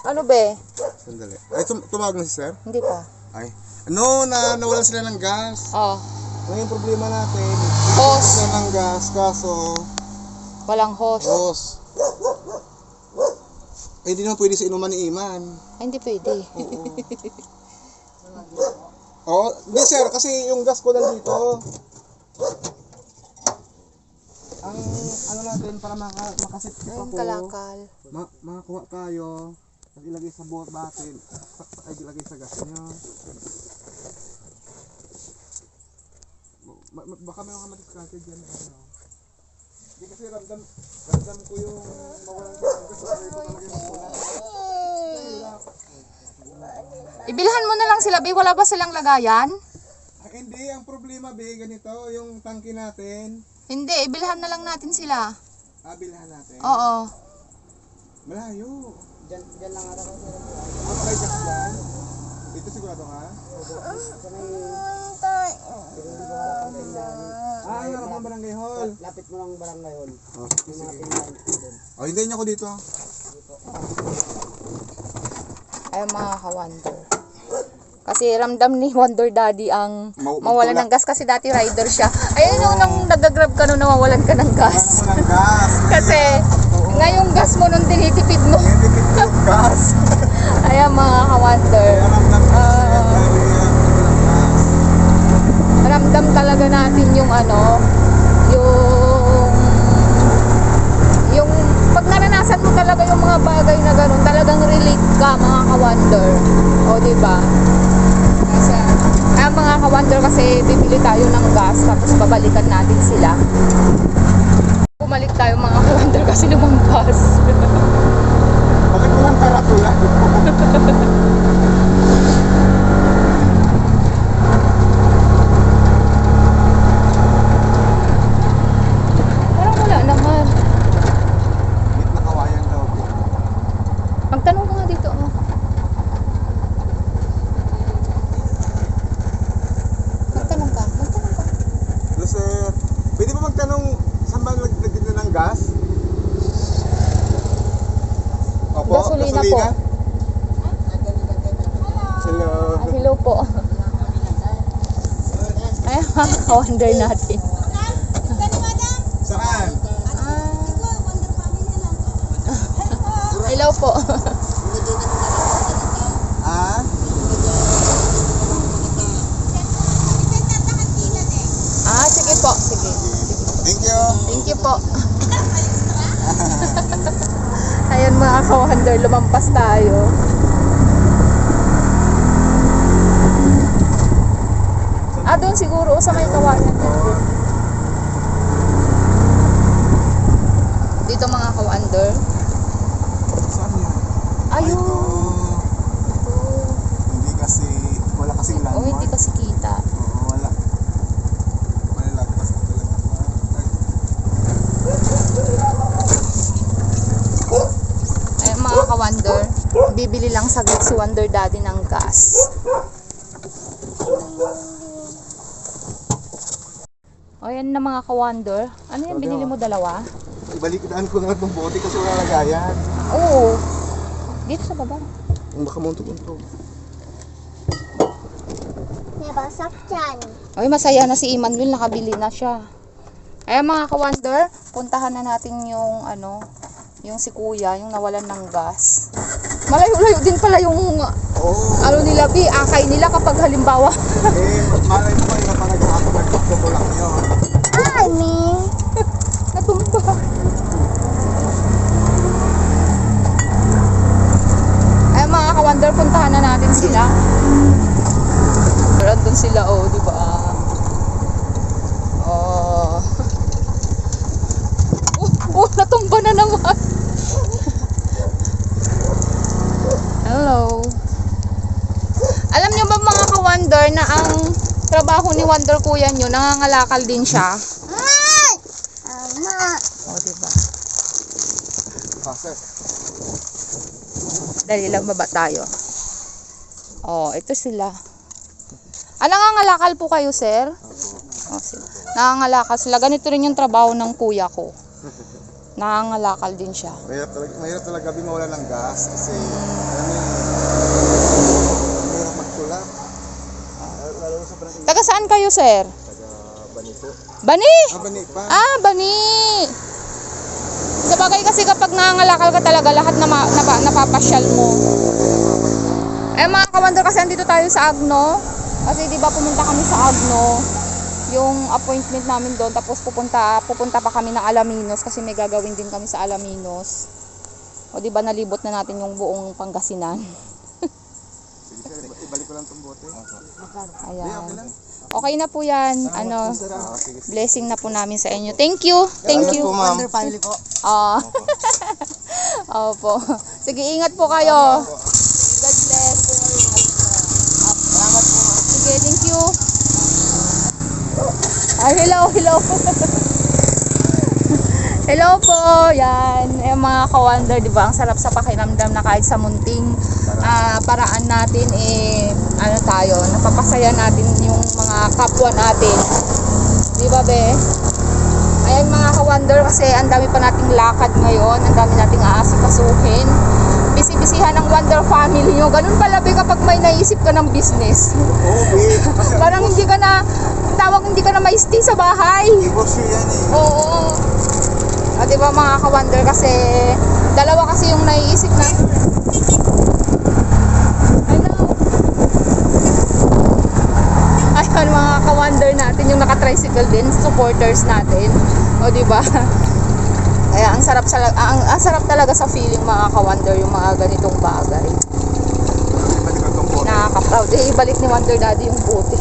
Ano be? Sandali. Ay, tum tumawag na si sir? Hindi pa. Ay. No, na nawalan sila ng gas. Oh. Ngayon yung problema natin, Hose. sila ng gas, kaso, Walang hose. hose. Eh, di naman pwede sa inuman ni Iman. Ay, hindi pwede. Oo. Oh, di sir, kasi yung gas ko nandito. Ang ano natin para maka, makasit Ay, ako. kalakal. Ma makakuha tayo. At ilagay sa boat batin. Ay, ilagay sa gas ma- baka may mga madiskarte dyan. Ano. Hindi kasi ramdam, ramdam ko yung mawalan ng gas. Kasi ito talaga yung mawalan. Hirap. Ibilhan mo na lang sila, be. Wala ba silang lagayan? Ah, hindi, ang problema be, ganito, yung tangke natin, Hindi, ibilhan na lang natin sila. ah, bilhan natin. Oo. Malayo. Diyan, diyan lang ata kasi. Ang kay gas dyan? Ito sigurado ka? Ah, yung harap ng barangay hall. Lapit mo ng barangay hall. Oh, sige, sige. Ko. Oh, hintayin niyo ako dito. ah. Ay, mga ka-wonder. Kasi ramdam ni Wonder Daddy ang mawalan magtulak. ng gas kasi dati rider siya. Ayun yung nung nag-grab ka nung nawawalan ka ng gas. Kasi ngayong gas mo nung tinitipid mo. Gas. Ayan mga. Kaya ramdam ko Ah. Ramdam talaga natin yung ano, yung yung pag naranasan mo talaga yung mga bagay na ganun, talagang relate ka mga ka-wonder. O, di ba? Kasi, ah, mga ka-wonder kasi bibili tayo ng gas tapos babalikan natin sila. Bumalik tayo mga ka-wonder kasi lumang gas. antara tulang. hello po. Ay, wonder natin. Saan? Ah. hello po. Ah? ah, sige po. Sige. Thank you. Thank you po. Ayan mga ka-wonder, lumampas tayo. Ah, doon siguro sa may kawayan. Dito mga ka-wonder. Saan yan? Ayun. Ito. Hindi kasi, wala kasing Oh, landmark. hindi kasi kita. Oo, wala. Wala kasi talaga. Ay, mga ka-wonder, bibili lang saglit si Wonder Daddy ng gas. O yan na mga ka-wonder. Ano yan, binili mo dalawa? Ibalikitaan ko na itong bote kasi wala lagayan. Oo. Dito sa baba. Ang baka muntok-muntok. Nabasak dyan. Ay, masaya na si Emmanuel, nakabili na siya. Ay, mga ka-wonder, puntahan na natin yung ano, yung si kuya, yung nawalan ng gas. Malayo-layo din pala yung Oo. ano nila, bi, akay nila kapag halimbawa Eh, malay mo kayo na talaga ako nagpapito lang yun. Ay, me. Natumba. Ay mga ka-wonder, puntahan na natin sila. Andun sila, oh, di ba? Oh. Oh, oh, natumba na naman. Hello. Alam niyo ba mga ka-wonder na ang trabaho ni Wonder Kuya nyo, nangangalakal din siya? O, di ba? Ah. Dali lang baba tayo. Oh, ito sila. Ah, nangangalakal po kayo, sir? Oh, sila. Nangangalakal sila. Ganito rin yung trabaho ng kuya ko. Nangangalakal din siya. Mahirap talaga, mahirap talaga gabi mawala ng gas kasi alam mo yun, mahirap magtulak. Ah, Lalo na sa barangay. Taga saan kayo, sir? Taga Banito. Bani! Ah, Bani pa. Ah, bani! Sa bagay kasi kapag nangangalakal ka talaga, lahat na ma- napa- napapasyal mo. Eh mga kawander kasi andito tayo sa Agno. Kasi di ba pumunta kami sa Agno. Yung appointment namin doon. Tapos pupunta, pupunta pa kami ng Alaminos kasi may gagawin din kami sa Alaminos. O di ba nalibot na natin yung buong Pangasinan. Ibalik ko lang tong bote. Ayan. Okay na po yan. Ano, Ah, blessing na po namin sa inyo. Thank you. Thank you. po, ma'am. Wonder family po. Ah. Opo. Sige, ingat po kayo. God bless. Salamat po. Sige, thank you. Ay, hello, hello. hello po. Yan. Eh, mga ka-wonder, di ba? Ang sarap sa pakiramdam na kahit sa munting ah, paraan natin, eh, ano tayo, napapasaya natin yung mga kapwa natin. Di ba, be? Ayan mga ka-wonder kasi ang dami pa nating lakad ngayon, ang dami nating aasikasuhin. Bisi-bisihan ng Wonder Family nyo. Ganun pala be kapag may naisip ka ng business. Oo, babe. Kasi Parang hindi ka na, tawag hindi ka na may stay sa bahay. negosyo yan eh. Oo. O, di ba mga ka-wonder kasi, dalawa kasi yung naiisip na. Ano? Ayun mga ka-wonder natin, yung naka-tricycle din, supporters natin. O, di ba? Kaya ang sarap sa ang, ang sarap talaga sa feeling mga ka-wonder yung mga ganitong bagay. Nakaka-proud. Eh, ibalik ni Wonder Daddy yung bote.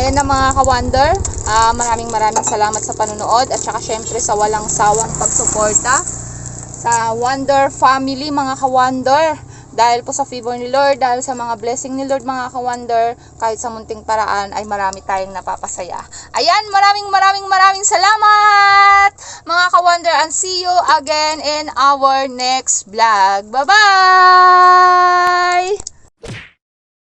Ayan na mga ka-wonder. Ah, maraming maraming salamat sa panunood at saka syempre sa walang sawang pagsuporta sa Wonder Family mga ka-wonder. Dahil po sa favor ni Lord, dahil sa mga blessing ni Lord mga ka-wonder, kahit sa munting paraan ay marami tayong napapasaya. Ayan, maraming maraming maraming salamat mga ka-wonder and see you again in our next vlog. Bye-bye!